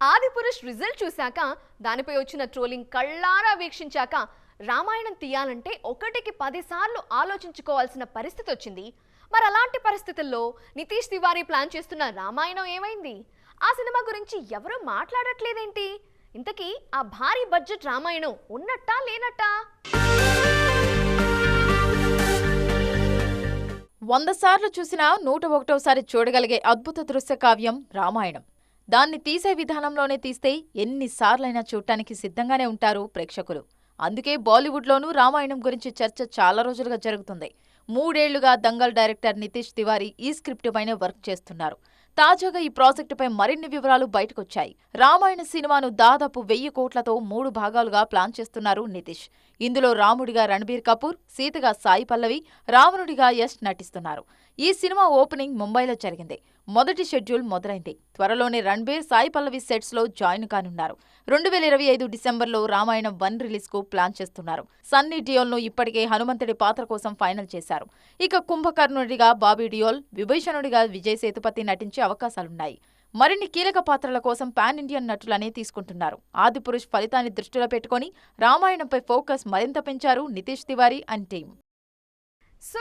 Adipurush result చూశాక దానిపై వచ్చిన ట్రోలింగ్ కళ్ళారా వీక్షించాక రామాయణం తీయాలంటే ఒకటికి పదిసార్లు ఆలోచించుకోవాల్సిన పరిస్థితి వచ్చింది. మరి అలాంటి పరిస్థితుల్లో నితీష్ తివారీ ప్లాన్ చేస్తున్న రామాయణం ఏమైంది? ఆ సినిమా గురించి ఎవరూ మాట్లాడట్లేదేంటి? ఇంతకీ ఆ భారీ బడ్జెట్ రామాయణం ఉన్నట్టా లేనట్టా? వంద సార్లు చూసినా నూట ఒకటోసారి చూడగలిగే అద్భుత దృశ్య కావ్యం రామాయణం. దాన్ని తీసే విధానంలోనే తీస్తే ఎన్నిసార్లైనా చూడటానికి సిద్ధంగానే ఉంటారు ప్రేక్షకులు. అందుకే బాలీవుడ్లోనూ రామాయణం గురించి చర్చ చాలా రోజులుగా జరుగుతుంది. మూడేళ్ళుగా దంగల్ డైరెక్టర్ నితీష్ తివారీ ఈ స్క్రిప్ట్ పైన వర్క్ చేస్తున్నారు. తాజాగా ఈ ప్రాజెక్టుపై మరిన్ని వివరాలు బయటకొచ్చాయి. రామాయణ సినిమాను దాదాపు వెయ్యి కోట్లతో మూడు భాగాలుగా ప్లాన్ చేస్తున్నారు నితీష్. ఇందులో రాముడిగా రణబీర్ కపూర్ సీతగా సాయి పల్లవి రావణుడిగా యశ్ నటిస్తున్నారు. ఈ సినిమా ఓపెనింగ్ ముంబైలో జరిగింది. మొదటి షెడ్యూల్ మొదలైంది. త్వరలోనే రణబీర్ సాయి పల్లవి సెట్స్లో జాయిన్ కానున్నారు. రెండు వేల ఇరవై ఐదు డిసెంబర్లో రామాయణం వన్ రిలీజ్కు ప్లాన్ చేస్తున్నారు. సన్నీ డియోల్ను ఇప్పటికే హనుమంతుడి పాత్ర కోసం ఫైనల్ చేశారు. ఇక కుంభకర్ణుడిగా బాబీ డియోల్ విభీషణుడిగా విజయ్ సేతుపతి నటించే అవకాశాలున్నాయి. మరిన్ని కీలక పాత్రల కోసం పాన్ ఇండియన్ నటులనే తీసుకుంటున్నారు. ఆదిపురుష్ ఫలితాన్ని దృష్టిలో పెట్టుకొని రామాయణంపై ఫోకస్ మరింత పెంచారు Nitish Tiwari and team so